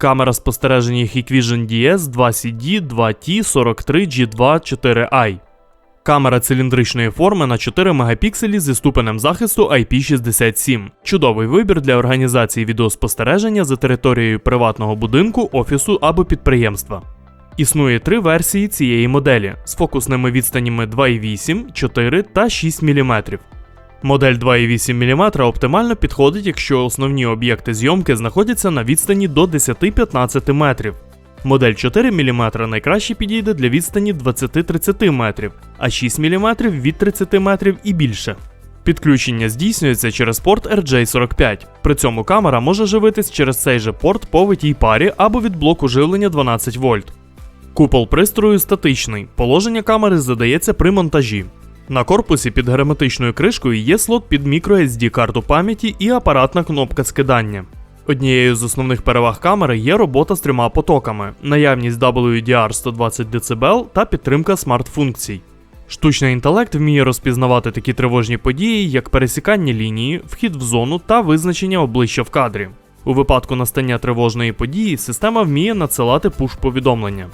Камера спостереження Hikvision DS 2CD 2T43G2 4i. Камера циліндричної форми на 4 мегапікселі зі ступенем захисту IP67. Чудовий вибір для організації відеоспостереження за територією приватного будинку, офісу або підприємства. Існує три версії цієї моделі з фокусними відстанями 2,8, 4 та 6 мм. Модель 2,8 мм оптимально підходить, якщо основні об'єкти зйомки знаходяться на відстані до 10-15 метрів. Модель 4 мм найкраще підійде для відстані 20-30 метрів, а 6 мм від 30 метрів і більше. Підключення здійснюється через порт RJ45. При цьому камера може живитись через цей же порт по витій парі або від блоку живлення 12 вольт. Купол пристрою статичний. Положення камери задається при монтажі. На корпусі під герметичною кришкою є слот під microSD карту пам'яті і апаратна кнопка скидання. Однією з основних переваг камери є робота з трьома потоками, наявність WDR 120 дБ та підтримка смарт-функцій. Штучний інтелект вміє розпізнавати такі тривожні події, як пересікання лінії, вхід в зону та визначення обличчя в кадрі. У випадку настання тривожної події система вміє надсилати пуш-повідомлення.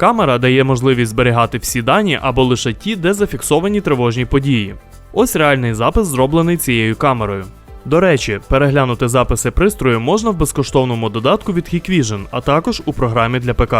Камера дає можливість зберігати всі дані або лише ті, де зафіксовані тривожні події. Ось реальний запис, зроблений цією камерою. До речі, переглянути записи пристрою можна в безкоштовному додатку від Hikvision, а також у програмі для ПК.